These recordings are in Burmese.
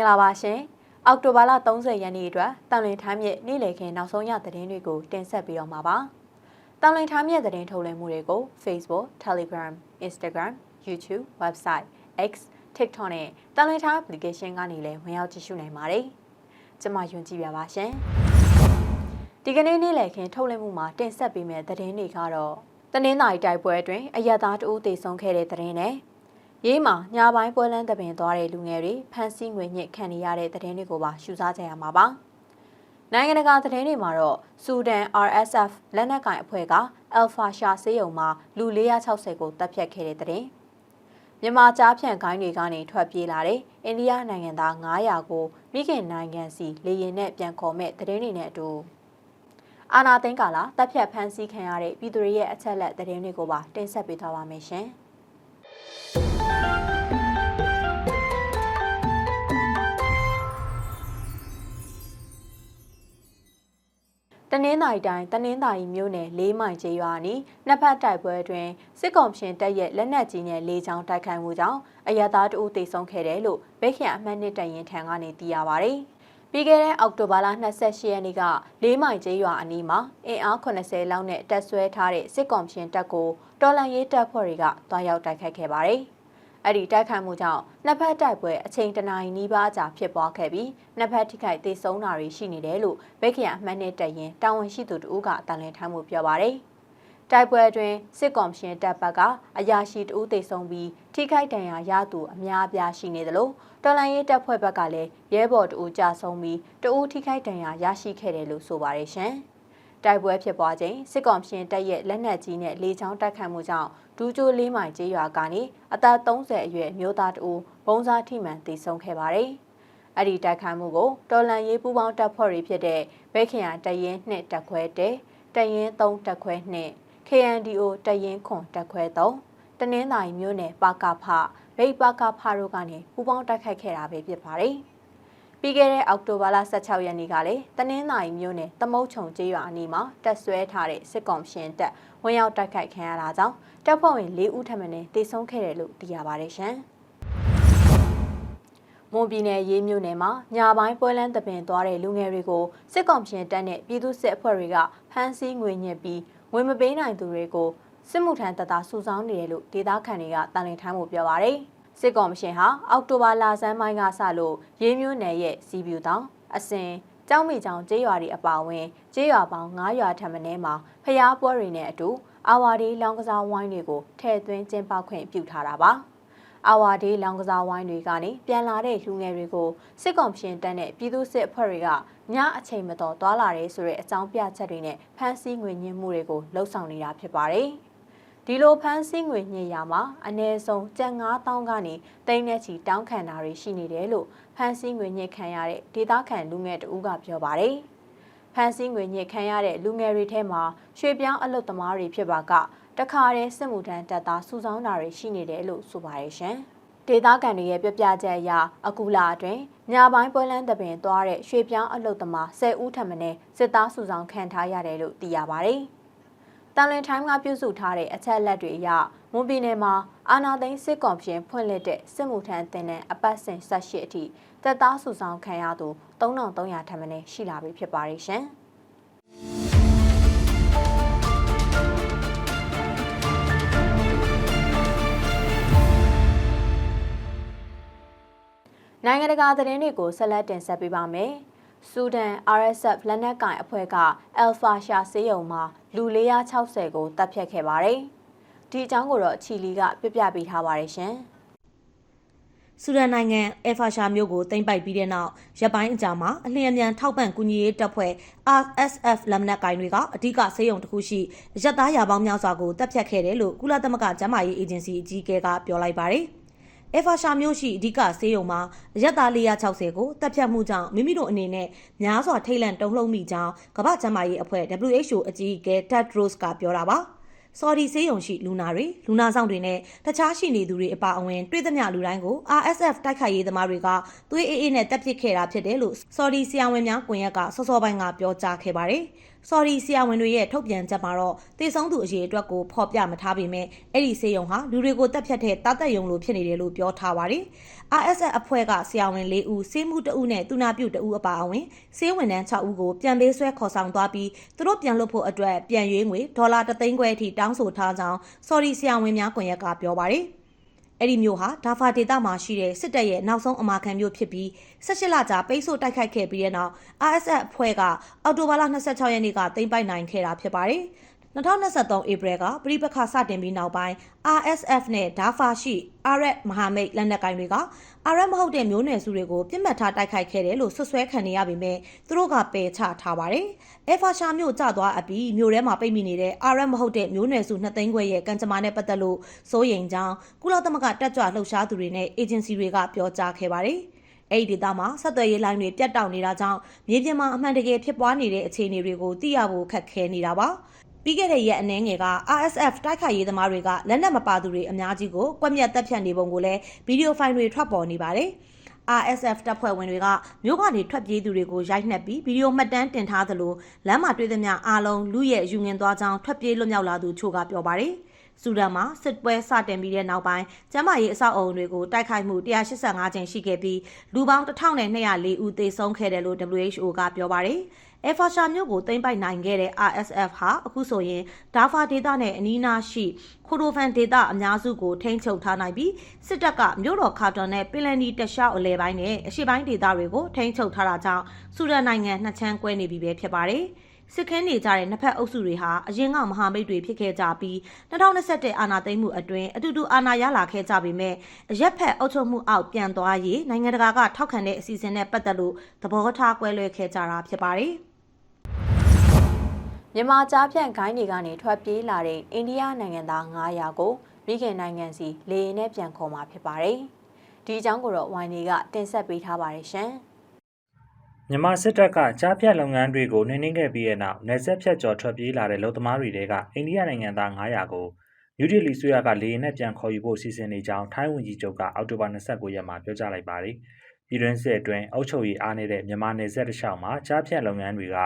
င်္ဂလာပါရှင်အောက်တိုဘာလ30ရက်နေ့အတွက်တန်လွင်ထမ်းမြစ်နေ့လည်ခင်းနောက်ဆုံးရသတင်းတွေကိုတင်ဆက်ပေးတော့မှာပါတန်လွင်ထမ်းမြစ်သတင်းထုတ်လွှင့်မှုတွေကို Facebook, Telegram, Instagram, YouTube, website, X, TikTok နဲ့တန်လွင်ထမ်း application ကနေလည်းဝင်ရောက်ကြည့်ရှုနိုင်ပါတယ်ကျွန်မယွန်ကြည့်ပြပါရှင်ဒီကနေ့နေ့လည်ခင်းထုတ်လွှင့်မှုမှာတင်ဆက်ပေးမယ့်သတင်းတွေကတော့တနင်္သာရီတိုက်ပွဲအတွင်းအရသာတအူးတေဆုံးခဲ့တဲ့သတင်းနဲ့ ရေးမှာညာပိုင်းပွဲလန်းတပင်သွားတဲ့လူငယ်တွေဖမ်းဆီးငွေညှစ်ခံနေရတဲ့သတင်းတွေကိုပါရှုစားကြရမှာပါ။နိုင်ငံတကာသတင်းတွေမှာတော့ဆူဒန် RSF လက်နက်ကင်အဖွဲ့က Alpha Shah ဆေးရုံမှာလူ460ကိုတပ်ဖြတ်ခဲ့တဲ့သတင်း။မြန်မာကြားဖြန့်ခိုင်းတွေကနေထွက်ပြေးလာတဲ့အိန္ဒိယနိုင်ငံသား900ကိုမိခင်နိုင်ငံစီလေရင်နဲ့ပြန်ခေါ်မဲ့သတင်းတွေနဲ့အတူအာနာသိန်းကာလာတပ်ဖြတ်ဖမ်းဆီးခံရတဲ့ပြည်သူတွေရဲ့အချက်လက်သတင်းတွေကိုပါတင်ဆက်ပေးသွားပါမယ်ရှင်။ တနင်္သာရီတိုင်းတနင်္သာရီမြို့နယ်လေးမိုင်ကျေးရွာနီးနှစ်ဖက်တိုက်ပွဲအတွင်းစစ်ကောင်ရှင်တပ်ရဲ့လက်နက်ကြီးနဲ့လေးချောင်းတိုက်ခိုက်မှုကြောင့်အရသာတအုပ်တိတ်ဆုံးခဲ့တယ်လို့ဗိတ်ခင်အမှတ်နှစ်တရင်ထံကနေသိရပါဗျ။ပြီးခဲ့တဲ့အောက်တိုဘာလ28ရက်နေ့ကလေးမိုင်ကျေးရွာအနီးမှာအင်အား80လောက်နဲ့တပ်ဆွဲထားတဲ့စစ်ကောင်ရှင်တပ်ကိုတော်လန်ရေးတပ်ဖွဲ့တွေကတွားရောက်တိုက်ခိုက်ခဲ့ပါတယ်။ အဲ့ဒီတိုက်ခိုက်မှုကြောင့်နှစ်ဖက်တိုက်ပွဲအချိန်တနာရီနီးပါးကြာဖြစ်ပွားခဲ့ပြီးနှစ်ဖက်ထိခိုက်ဒေဆုံးတာတွေရှိနေတယ်လို့ဗိတ်ခရအမှတ်နဲ့တရင်တာဝန်ရှိသူတို့ကအတန်လင်းထမ်းမှုပြောပါရယ်တိုက်ပွဲအတွင်းစစ်ကော်မရှင်တပ်ဘက်ကအရာရှိတဦးသေဆုံးပြီးထိခိုက်ဒဏ်ရာရသူအများအပြားရှိနေတယ်လို့တော်လိုင်းရေးတပ်ဖွဲ့ဘက်ကလည်းရဲဘော်တဦးကြာဆုံးပြီးတဦးထိခိုက်ဒဏ်ရာရရှိခဲ့တယ်လို့ဆိုပါတယ်ရှင်။ တိုက်ပွဲဖြစ်ပွားချိန်စစ်ကောင်ရှင်တပ်ရဲ့လက်နက်ကြီးနဲ့လေကြောင်းတိုက်ခိုက်မှုကြောင့်ဒူးကျိုးလေးမိုင်ကျေးရွာကနေအသက်30အရွယ်မျိုးသားတဦးဘုံစားထိမှန်သေဆုံးခဲ့ပါတယ်။အဲ့ဒီတိုက်ခိုက်မှုကိုတော်လန်ရေးပူးပေါင်းတပ်ဖွဲ့တွေဖြစ်တဲ့ဘဲခရန်တရင်2တပ်ခွဲ1တရင်3တပ်ခွဲ2 KNDO တရင်ခွန်တပ်ခွဲ3တနင်္သာရီမြို့နယ်ပါကဖဗိတ်ပါကဖတို့ကနေပူးပေါင်းတိုက်ခိုက်ခဲ့တာပဲဖြစ်ပါတယ်။ ပြီးခဲ့တဲ့အောက်တိုဘာလ16ရက်နေ့ကလည်းတနင်္သာရီမြို့နယ်တမုတ်ချုံကျေးရွာအနီးမှာတက်ဆွဲထားတဲ့စစ်ကောင်ရှင်တပ်ဝင်ရောက်တိုက်ခိုက်ခံရတာကြောင့်တပ်ဖွဲ့ဝင်၄ဦးထပ်မံတေဆုံးခဲ့တယ်လို့သိရပါတယ်ရှင်။မွန်ပြည်နယ်ရေးမြို့နယ်မှာညာပိုင်းပွဲလန်းတပင်သွားတဲ့လူငယ်တွေကိုစစ်ကောင်ရှင်တပ်နဲ့ပြည်သူ့စစ်အဖွဲ့တွေကဖမ်းဆီးငွေညှစ်ပြီးငွေမပေးနိုင်သူတွေကိုစစ်မှုထမ်းတပ်သားစုဆောင်းနေတယ်လို့ဒေသခံတွေကတန်လင်ထမ်းမှုပြောပါရယ်။ စစ်ကော်မရှင်ဟာအောက်တိုဘာလဆန်းပိုင်းကစလို့ရေးမျိုးနယ်ရဲ့စီပြူတောင်အစင်ကျောင်းမိချောင်ကျေးရွာတွေအပါအဝင်ကျေးရွာပေါင်း9ရွာထပ်မင်းမှာဖျားပွဲတွေနဲ့အတူအာဝါဒီလောင်ကစားဝိုင်းတွေကိုထည့်သွင်းကျင်းပခွင့်ပြုထားတာပါအာဝါဒီလောင်ကစားဝိုင်းတွေကနေပြန်လာတဲ့လူငယ်တွေကိုစစ်ကောင်ရှင်တပ်နဲ့ပြည်သူစစ်အဖွဲ့တွေကညအချိန်မတော်သွာလာရဲဆိုတဲ့အကြောင်းပြချက်တွေနဲ့ဖမ်းဆီးငွေညှင်းမှုတွေကိုလှုံ့ဆော်နေတာဖြစ်ပါတယ်။ ဒီလိုဖမ်းဆီးငွေညှိရမှာအ ਨੇ ဆုံးကြက်9000ကနေတိန်းနဲ့ချီတောင်းခံတာတွေရှိနေတယ်လို့ဖမ်းဆီးငွေညှိခံရတဲ့ဒေသခံလူငယ်တဦးကပြောပါတယ်။ဖမ်းဆီးငွေညှိခံရတဲ့လူငယ်တွေထဲမှာရွှေပြောင်းအလုပ်သမားတွေဖြစ်ပါကတခါတည်းစစ်မှုထမ်းတပ်သားစုဆောင်းတာတွေရှိနေတယ်လို့ဆိုပါတယ်ရှင်။ဒေသခံတွေရဲ့ပြပြချက်အရအခုလာအတွင်းညပိုင်းပွဲလန်းတပင်သွားတဲ့ရွှေပြောင်းအလုပ်သမား10ဦးထပ်မံစစ်သားစုဆောင်ခံထားရတယ်လို့သိရပါတယ်။ တန်လွင်ထိုင်းကပြုစုထားတဲ့အချက်အလက်တွေအရမွန်ပြည်နယ်မှာအာဏာသိမ်းစစ်ကောင်ပြင်ဖွင့်လှစ်တဲ့စစ်မှုထမ်းတင်တဲ့အပတ်စဉ်၁၈အထိတပ်သားစုဆောင်ခံရသူ3300ထပ်မင်းရှိလာပြီဖြစ်ပါတယ်ရှင်။နိုင်ငံတကာသတင်းတွေကိုဆက်လက်တင်ဆက်ပေးပါမယ်။ဆူဒန် RSF လက်နက်ကင်အဖွဲ့က Alpha Shah ဆေးရုံမှာ လူ460ကိုတပ်ဖြတ်ခဲ့ပါတယ်။ဒီအကြောင်းကိုတော့ချီလီကပြပြပေးထားပါတယ်ရှင်။ဆူဒန်နိုင်ငံအဖာရှာမြို့ကိုတင်ပိုက်ပြီးတဲ့နောက်ရပ်ပိုင်းအကြာမှာအလျင်အမြန်ထောက်ပံ့ကူညီရေးတပ်ဖွဲ့ RSF လက်နက်ကိုင်တွေကအဓိကဆေးရုံတစ်ခုရှိရပ်သားရာပေါင်းများစွာကိုတပ်ဖြတ်ခဲ့တယ်လို့ကုလသမဂ္ဂကျန်းမာရေးအေဂျင်စီအကြီးအကဲကပြောလိုက်ပါတယ်။ အဖာရှာမျိုးရှိအဓိကဆေးရုံမှာရက်သား460ကိုတပ်ဖြတ်မှုကြောင့်မိမိတို့အနေနဲ့များစွာထိတ်လန့်တုန်လှုပ်မိကြောင်းကမ္ဘာ့ကျန်းမာရေးအဖွဲ့ WHO အကြီးအကဲ Tedros ကပြောတာပါ။ဆော်ဒီဆေးရုံရှိလူနာတွေလူနာဆောင်တွေနဲ့တခြားရှိနေသူတွေအပါအဝင်တွေ့သမျှလူတိုင်းကို RSF တိုက်ခိုက်ရေးသမားတွေကသွေးအေးအေးနဲ့တပ်ပစ်ခဲ့တာဖြစ်တယ်လို့ဆော်ဒီဆရာဝန်များကွန်ရက်ကစောစောပိုင်းကပြောကြားခဲ့ပါတယ်။ ဆော်ဒီဆရာဝန်တွေရဲ့ထုတ်ပြန်ချက်မှာတော့တေဆုံးသူအရေအတွက်ကိုဖော်ပြမထားပေမဲ့အဲ့ဒီဆေးရုံဟာလူတွေကိုတပ်ဖြတ်တဲ့တာသက်ယုံလိုဖြစ်နေတယ်လို့ပြောထားပါတယ်။ RSF အဖွဲ့ကဆရာဝန်၄ဦးဆေးမှု2ဦးနဲ့တူနာပြု2ဦးအပါအဝင်ဆေးဝန်ထမ်း6ဦးကိုပြန်ပေးဆွဲခေါ်ဆောင်သွားပြီးသူတို့ပြန်လွတ်ဖို့အတွက်ပြန်ရွေးငွေဒေါ်လာ3သိန်းခွဲအထိတောင်းဆိုထားကြောင်းဆော်ဒီဆရာဝန်များကွန်ရက်ကပြောပါတယ်။ အဲ့ဒီမျိုးဟာဒါဖာဒေတာမှာရှိတဲ့စစ်တပ်ရဲ့နောက်ဆုံးအမာခံမျိုးဖြစ်ပြီး18လကြာပိတ်ဆို့တိုက်ခိုက်ခဲ့ပြီးတဲ့နောက် RSF အဖွဲ့ကအောက်တိုဘာလ26ရက်နေ့ကသိမ်းပိုက်နိုင်ခဲ့တာဖြစ်ပါတယ်။ 2023ဧပြီကပြည်ပခါစတင်ပြီးနောက်ပိုင်း RSF နဲ့ဒါဖာရှိအာရက်မဟာမိတ်လက်နက်ကိုင်တွေကအာရက်မဟုတ်တဲ့မျိုးနွယ်စုတွေကိုပြစ်မှတ်ထားတိုက်ခိုက်ခဲ့တယ်လို့ဆွဆွဲခံနေရပေမဲ့သူတို့ကပယ်ချထားပါတယ်။အဖာရှာမျိုးကျသွားအပြီးမျိုးထဲမှာပိတ်မိနေတဲ့အာရက်မဟုတ်တဲ့မျိုးနွယ်စုနှစ်သိန်းခွဲရဲ့ကံကြမ္မာနဲ့ပတ်သက်လို့စိုးရိမ်ကြောင်းကုလသမဂ္ဂတက်ကြွလှုပ်ရှားသူတွေနဲ့အေဂျင်စီတွေကပြောကြားခဲ့ပါတယ်။အဲ့ဒီဒေသမှာဆက်သွယ်ရေးလိုင်းတွေပြတ်တောက်နေတာကြောင့်မြေပြင်မှာအမှန်တကယ်ဖြစ်ပွားနေတဲ့အခြေအနေတွေကိုသိရဖို့ခက်ခဲနေတာပါ။ ပြီးခဲ့တဲ့ရက်အနည်းငယ်က RSF တိုက်ခိုက်ရေးသမားတွေကလက်နက်မပါသူတွေအများကြီးကိုကွက်မြက်တပ်ဖြတ်နေပုံကိုလည်းဗီဒီယိုဖိုင်တွေထွက်ပေါ်နေပါတယ်။ RSF တပ်ဖွဲ့ဝင်တွေကမြို့ကနေထွက်ပြေးသူတွေကိုရိုက်နှက်ပြီးဗီဒီယိုမှတ်တမ်းတင်ထားသလိုလမ်းမှာတွေ့သမျှအားလုံးလူရဲ့ယူငင်သွားကြောင်းထွက်ပြေးလွတ်မြောက်လာသူချို့ကပြောပါတယ်။ဆူဒန်မှာစစ်ပွဲစတင်ပြီးတဲ့နောက်ပိုင်းကျန်းမာရေးအဆောက်အအုံတွေကိုတိုက်ခိုက်မှု185ကြိမ်ရှိခဲ့ပြီးလူပေါင်း1204ဦးသေဆုံးခဲ့တယ်လို့ WHO ကပြောပါတယ်။ အဲဖာရှာမြို့ကိုသိမ်းပိုက်နိုင်ခဲ့တဲ့ RSF ဟာအခုဆိုရင်ဒါဖာဒေသနဲ့အနီးနားရှိခိုဒိုဖန်ဒေသအများစုကိုထိန်းချုပ်ထားနိုင်ပြီးစစ်တပ်ကမြို့တော်ခါတွန်နဲ့ပင်လယ်နီတခြားအလဲပိုင်းနဲ့အရှေ့ပိုင်းဒေသတွေကိုထိန်းချုပ်ထားတာကြောင့်ဆူဒန်နိုင်ငံနှစ်ချမ်းကွဲနေပြီပဲဖြစ်ပါတယ်။စစ်ခင်းနေကြတဲ့နှစ်ဖက်အုပ်စုတွေဟာအရင်ကမဟာမိတ်တွေဖြစ်ခဲ့ကြပြီး2021အာဏာသိမ်းမှုအတွင်းအတူတူအာဏာရလာခဲ့ကြပေမဲ့အရက်ဖက်အုပ်ချုပ်မှုအောက်ပြန်သွားရေးနိုင်ငံတကာကထောက်ခံတဲ့အစီအစဉ်နဲ့ပတ်သက်လို့သဘောထားကွဲလွဲခဲ့ကြတာဖြစ်ပါတယ်။ မြန်မာကြားဖြန့်ဂိုင်းတွေကနေထွက်ပြေးလာတဲ့အိန္ဒိယနိုင်ငံသား900ကိုမိခင်နိုင်ငံစီလေယာဉ်နဲ့ပြန်ခေါ်มาဖြစ်ပါတယ်။ဒီအကြောင်းကိုတော့ဝိုင်းနေကတင်ဆက်ပေးထားပါတယ်ရှင်။မြန်မာစစ်တပ်ကကြားဖြတ်လုပ်ငန်းတွေကိုနှိမ့်နှင်းခဲ့ပြီးတဲ့နောက်နယ်စပ်ဖြတ်ကျော်ထွက်ပြေးလာတဲ့လုံသမားတွေတဲကအိန္ဒိယနိုင်ငံသား900ကိုနယူးဒေလီဆွေရကလေယာဉ်နဲ့ပြန်ခေါ်ယူဖို့စီစဉ်နေကြောင်းထိုင်းဝန်ကြီးချုပ်ကအောက်တိုဘာ29ရက်မှာပြောကြားလိုက်ပါတယ်။ ပြည်တွင်းစစ်အတွင်းအုပ်ချုပ်ရေးအားနည်းတဲ့မြန်မာနယ်စပ်တစ်လျှောက်မှာကြားဖြတ်လုပ်ငန်းတွေက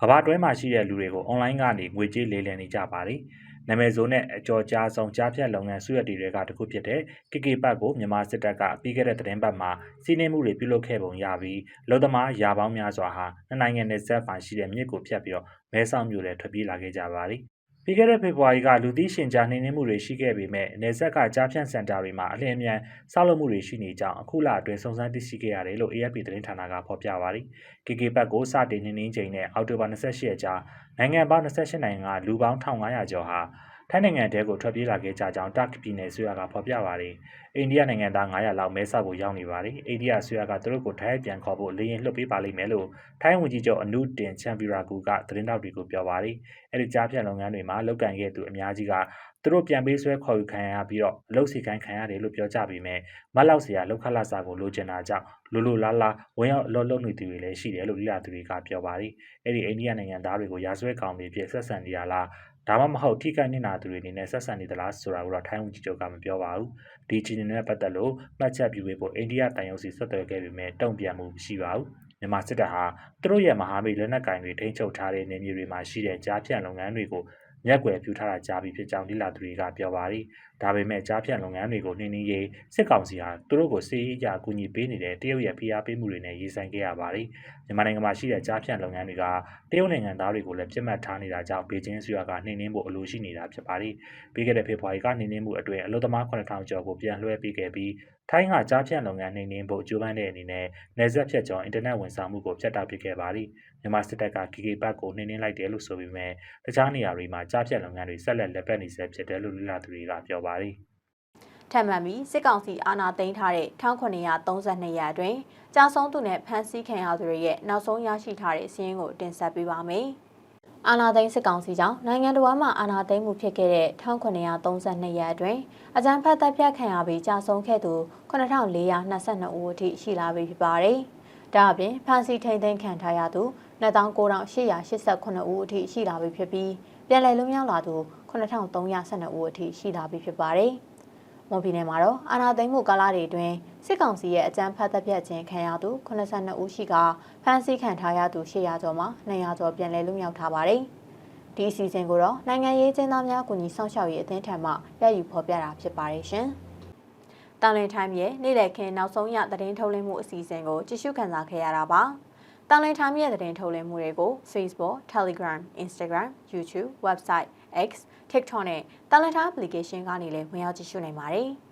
ကမ္ဘာတွင်းမှာရှိတဲ့လူတွေကိုအွန်လိုင်းကနေငွေကြေးလေလည်နေကြပါတယ်။နာမည်ဆိုးနဲ့အကျော်ကြားဆုံးကြားဖြတ်လုပ်ငန်းစုရတီတွေကတခုဖြစ်တဲ့ KK ပတ်ကိုမြန်မာစစ်တပ်ကပြီးခဲ့တဲ့သတင်းပတ်မှာစီးနှင်းမှုတွေပြုလုပ်ခဲ့ပုံရပြီးလုံသမားရာပေါင်းများစွာဟာနှစ်နိုင်ငံနယ်စပ်မှာရှိတဲ့မြစ်ကိုဖြတ်ပြီးတော့မဲဆောက်မြို့ထဲထွက်ပြေးလာခဲ့ကြပါတယ် ပြီးခဲ့တဲ့ဖေဖော်ဝါရီကလူသိရှင်ကြားနှိမ်နင်းမှုတွေရှိခဲ့ပေမဲ့နေဆက်ကကြားဖြန့်စင်တာတွေမှာအလင်းအမြန်ဆောက်လုပ်မှုတွေရှိနေကြောင်းအခုလအတွင်းစုံစမ်းသိရှိခဲ့ရတယ်လို့ AFP သတင်းဌာနကဖော်ပြပါတယ်။ KK ဘက်ကိုစတင်နှိမ်နင်းချိန်နဲ့အောက်တိုဘာ28ရက်ကြာနိုင်ငံပေါင်း28နိုင်ငံကလူပေါင်း1500ကျော်ဟာ ထိုင်းနိုင်ငံတဲကိုထွက်ပြေးလာခဲ့ကြကြောင်းတာကပြည်နယ်ဆွေရကဖော်ပြပါတယ်။အိန္ဒိယနိုင်ငံသား900လောက်မဲဆောက်ကိုရောက်နေပါတယ်။အိန္ဒိယဆွေရကသူတို့ကိုထိုင်းပြန်ခေါ်ဖို့လေရင်လှုပ်ပေးပါလိမ့်မယ်လို့ထိုင်းဝန်ကြီးချုပ်အနုတင်ချန်ပီရာကူကသတင်းတောက်တွေကိုပြောပါတယ်။အဲဒီကြားဖြတ်လုပ်ငန်းတွေမှာလောက်ကန်ခဲ့သူအများကြီးကသူတို့ပြန်ပေးဆွဲခေါ်ယူခံရပြီးတော့အလုပ်စီကိုင်းခံရတယ်လို့ပြောကြပြီးမြဲမတ်လောက်စရာလောက်ခလာစာကိုလိုချင်တာကြောင့်လိုလိုလားလားဝင်ရောက်အလုပ်လုပ်နေသူတွေလည်းရှိတယ်လို့လိလာသူတွေကပြောပါတယ်။အဲ့ဒီအိန္ဒိယနိုင်ငံသားတွေကိုရာဇဝတ်ကောင်တွေဖြစ်ဆက်ဆံနေရလား ဒါမှမဟုတ်ထိခိုက်နေတာသူတွေအနေနဲ့ဆက်ဆံနေသလားဆိုတာကိုတော့ထိုင်းဝန်ကြီးချုပ်ကမပြောပါဘူးဒီချီနေနဲ့ပတ်သက်လို့မှတ်ချက်ပြုပေးဖို့အိန္ဒိယတန်ရုံစီဆက်သွယ်ခဲ့ပေမဲ့တုံ့ပြန်မှုမရှိပါဘူးမြန်မာစစ်တပ်ဟာသူတို့ရဲ့မဟာမိတ်လက်နက်ကင်တွေထိန်းချုပ်ထားတဲ့နေမြေတွေမှာရှိတဲ့ကြားဖြန့်လုပ်ငန်းတွေကို မျက်ကွယ်ပြုထားတာကြားပြီးဖြစ်ကြောင်းလိလာသူတွေကပြောပါတယ်။ဒါပေမဲ့ကြားဖြန့်လုပ်ငန်းတွေကိုနှင်းနှင်းရေးစစ်ကောင်စီဟာသူတို့ကိုစီးရေးအကူအညီပေးနေတဲ့တရုတ်ရဲ့ဖိအားပေးမှုတွေနဲ့ရေးဆိုင်ခဲ့ရပါတယ်။မြန်မာနိုင်ငံမှာရှိတဲ့ကြားဖြန့်လုပ်ငန်းတွေကတရုတ်နိုင်ငံသားတွေကိုလည်းပြစ်မှတ်ထားနေတာကြောင့်ဘေကျင်းဆွေကနှင်းနှင်းဖို့အလိုရှိနေတာဖြစ်ပါတယ်။ပြီးခဲ့တဲ့ဖေဖော်ဝါရီကနှင်းနှင်းမှုအတွင်းအလို့သမား9000ကျော်ကိုပြန်လွှဲပေးခဲ့ပြီး ထိုင်းကကြားဖြန့်လုပ်ငန်းနှိမ်နင်းဖို့ကြိုးပမ်းတဲ့အနေနဲ့နယ်စပ်ဖြတ်ကျော်အင်တာနက်ဝန်ဆောင်မှုကိုဖျက်တောက်ပစ်ခဲ့ပါသည်မြန်မာစစ်တပ်က KK ဘတ်ကိုနှိမ်နင်းလိုက်တယ်လို့ဆိုပေမဲ့တခြားနေရာတွေမှာကြားဖြတ်လုပ်ငန်းတွေဆက်လက်လက်ပတ်နေဆဲဖြစ်တယ်လို့လူလာသူတွေကပြောပါသည်ထပ်မံပြီးစစ်ကောင်စီအာဏာသိမ်းထားတဲ့1932ရက်အတွင်းကြာဆုံးသူနဲ့ဖမ်းဆီးခံရသူတွေရဲ့နောက်ဆုံးရရှိထားတဲ့စီးရင်ကိုတင်ဆက်ပေးပါမယ်။ အာနာသိန်းစစ်ကောင်စီကြောင့်နိုင်ငံတော်မှာအာနာသိန်းမှုဖြစ်ခဲ့တဲ့1932ရက်အတွင်းအကြမ်းဖက်တပ်ဖြတ်ခံရပြီးကြာဆုံးခဲ့သူ9422ဦးအထိရှိလာပြီဖြစ်ပါတယ်။ဒါအပြင်ဖမ်းဆီးထိန်သိမ်းခံထားရသူ29889ဦးအထိရှိလာပြီဖြစ်ပြီးပြည်လည်လုံးရောက်လာသူ9312ဦးအထိရှိလာပြီဖြစ်ပါတယ်။မွန်ပြည်နယ်မှာတော့အာဏာသိမ်းမှုကာလတွေအတွင်း စစ်ကောင်စီရဲ့အကြမ်းဖက်တပ်ဖြတ်ခြင်းခံရသူ82ဦးရှိကဖမ်းဆီးခံထားရသူ800ကျော်မှာ200ကျော်ပြန်လည်လွတ်မြောက်ထားပါတယ်။ဒီအစီအစဉ်ကိုတော့နိုင်ငံရေးကျင်းသားများကူညီဆောင်ရှောက်ရေးအသင်းထံမှရယူဖော်ပြတာဖြစ်ပါတယ်ရှင်။တာလင်ထိုင်းရဲ့နေ့လည်ခင်းနောက်ဆုံးရသတင်းထုတ်လင်းမှုအစီအစဉ်ကိုကြည့်ရှုခံစားခဲ့ရတာပါ။တာလင်ထိုင်းရဲ့သတင်းထုတ်လင်းမှုတွေကို Facebook, Telegram, Instagram, YouTube, Website, X, TikTok နဲ့တာလင်ထိုင်း application ကနေလည်းဝင်ရောက်ကြည့်ရှုနိုင်ပါတယ်။